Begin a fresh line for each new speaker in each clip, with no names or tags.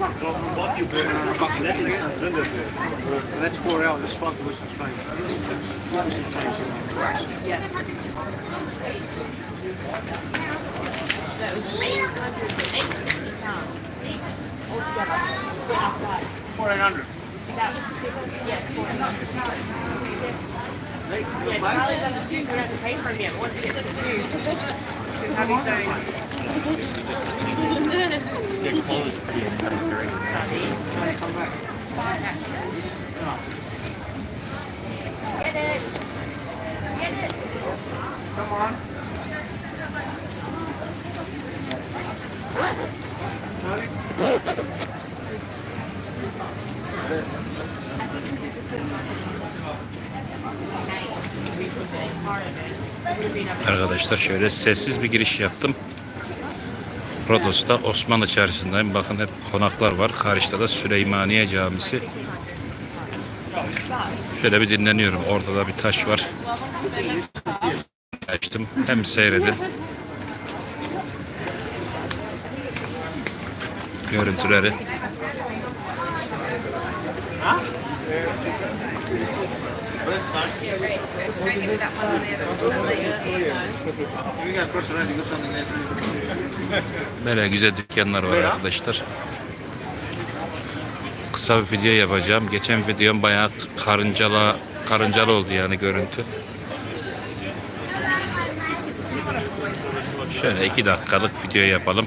what you magnetic done it. That's 4L, that's what was
the same. What is the
same? Yeah.
That was yeah, Charlie doesn't choose, we don't have to pay for him once he gets the choose. Have
you say?
Arkadaşlar şöyle sessiz bir giriş yaptım. Rodos'ta Osmanlı Çarşısı'ndayım. Bakın hep konaklar var. Karşıda da Süleymaniye Camisi. Şöyle bir dinleniyorum. Ortada bir taş var. Açtım. Hem seyredin. Görüntüleri. Böyle güzel dükkanlar var arkadaşlar. Kısa bir video yapacağım. Geçen videom bayağı karıncalı, karıncalı oldu yani görüntü. Şöyle iki dakikalık video yapalım.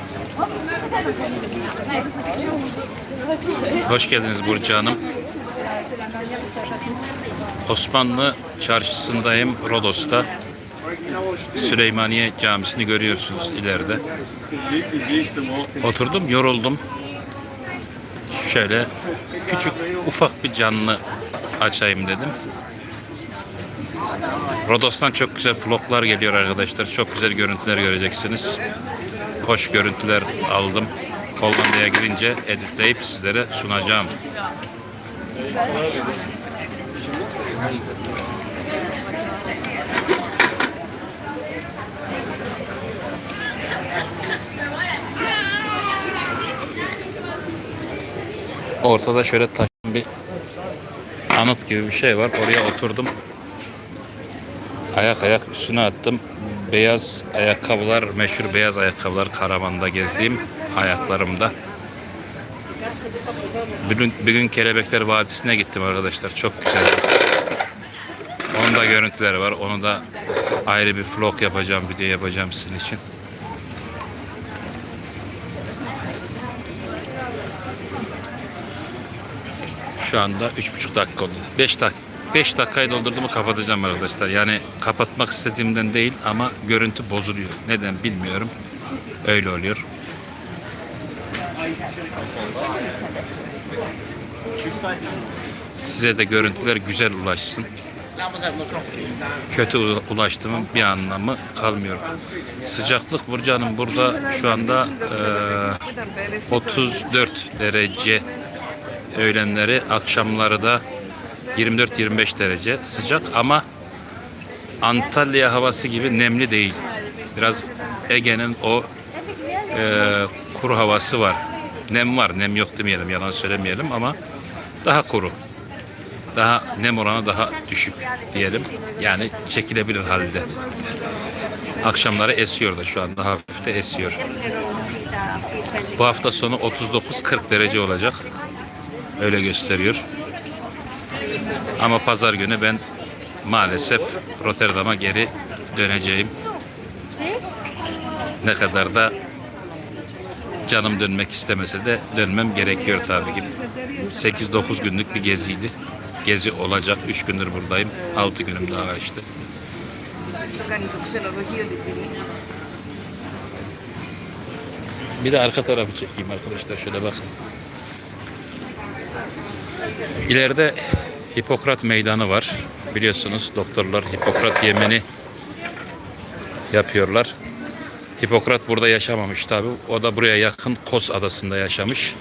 Hoş geldiniz Burcu Hanım. Osmanlı çarşısındayım Rodos'ta. Süleymaniye Camisi'ni görüyorsunuz ileride. Oturdum, yoruldum. Şöyle küçük, ufak bir canlı açayım dedim. Rodos'tan çok güzel vloglar geliyor arkadaşlar. Çok güzel görüntüler göreceksiniz. Hoş görüntüler aldım. Hollanda'ya gidince editleyip sizlere sunacağım. Ortada şöyle taşın bir anıt gibi bir şey var. Oraya oturdum. Ayak ayak üstüne attım. Beyaz ayakkabılar, meşhur beyaz ayakkabılar karavanda gezdiğim ayaklarımda. Bugün, bugün Kelebekler Vadisi'ne gittim arkadaşlar. Çok güzel. Onun da görüntüleri var. Onu da ayrı bir vlog yapacağım, video yapacağım sizin için. Şu anda 3,5 dakika oldu. 5 dakika. 5 dakikayı doldurduğumu kapatacağım arkadaşlar. Yani kapatmak istediğimden değil ama görüntü bozuluyor. Neden bilmiyorum. Öyle oluyor. Size de görüntüler güzel ulaşsın. Kötü ulaştığımın bir anlamı kalmıyor. Sıcaklık Burcu Hanım burada şu anda eee, 34 derece öğlenleri, akşamları da 24-25 derece sıcak ama Antalya havası gibi nemli değil. Biraz Ege'nin o eee, kuru havası var. Nem var, nem yok demeyelim, yalan söylemeyelim ama daha kuru. Daha nem oranı daha düşük diyelim. Yani çekilebilir halde. Akşamları esiyor da şu anda hafif de esiyor. Bu hafta sonu 39-40 derece olacak. Öyle gösteriyor. Ama pazar günü ben maalesef Rotterdam'a geri döneceğim. Ne kadar da canım dönmek istemese de dönmem gerekiyor tabii ki. 8-9 günlük bir geziydi. Gezi olacak. 3 gündür buradayım. 6 günüm daha var işte. Bir de arka tarafı çekeyim arkadaşlar. Şöyle bakın. İleride Hipokrat Meydanı var. Biliyorsunuz doktorlar Hipokrat yemini yapıyorlar. Hipokrat burada yaşamamış tabi. O da buraya yakın Kos adasında yaşamış.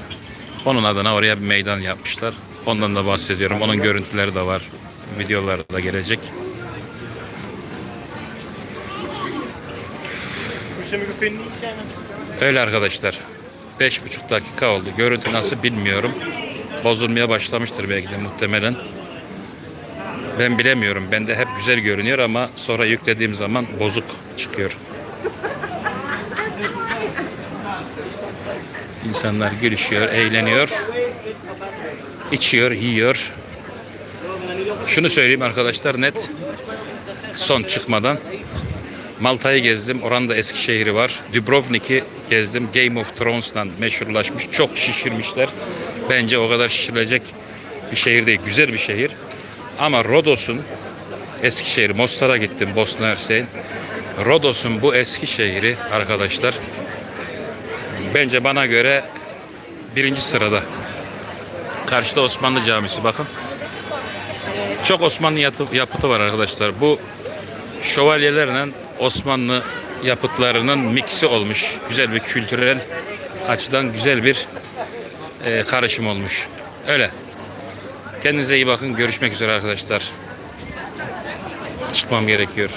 Onun adına oraya bir meydan yapmışlar. Ondan da bahsediyorum. Onun görüntüleri de var. Videoları da gelecek. Öyle arkadaşlar. 5,5 dakika oldu. Görüntü nasıl bilmiyorum. Bozulmaya başlamıştır belki de muhtemelen. Ben bilemiyorum. Bende hep güzel görünüyor ama sonra yüklediğim zaman bozuk çıkıyor. İnsanlar gülüşüyor, eğleniyor, içiyor, yiyor. Şunu söyleyeyim arkadaşlar net son çıkmadan Malta'yı gezdim. Oranın da Eskişehir'i var. Dubrovnik'i gezdim. Game of Thrones'tan meşhurlaşmış. Çok şişirmişler. Bence o kadar şişirilecek bir şehir değil. Güzel bir şehir. Ama Rodos'un Eskişehir, Mostar'a gittim Bosna Hersey'in. Rodos'un bu eski şehri arkadaşlar bence bana göre birinci sırada. Karşıda Osmanlı Camisi bakın. Çok Osmanlı yapıtı var arkadaşlar. Bu şövalyelerle Osmanlı yapıtlarının miksi olmuş. Güzel bir kültürel açıdan güzel bir e, karışım olmuş. Öyle. Kendinize iyi bakın. Görüşmek üzere arkadaşlar. Çıkmam gerekiyor.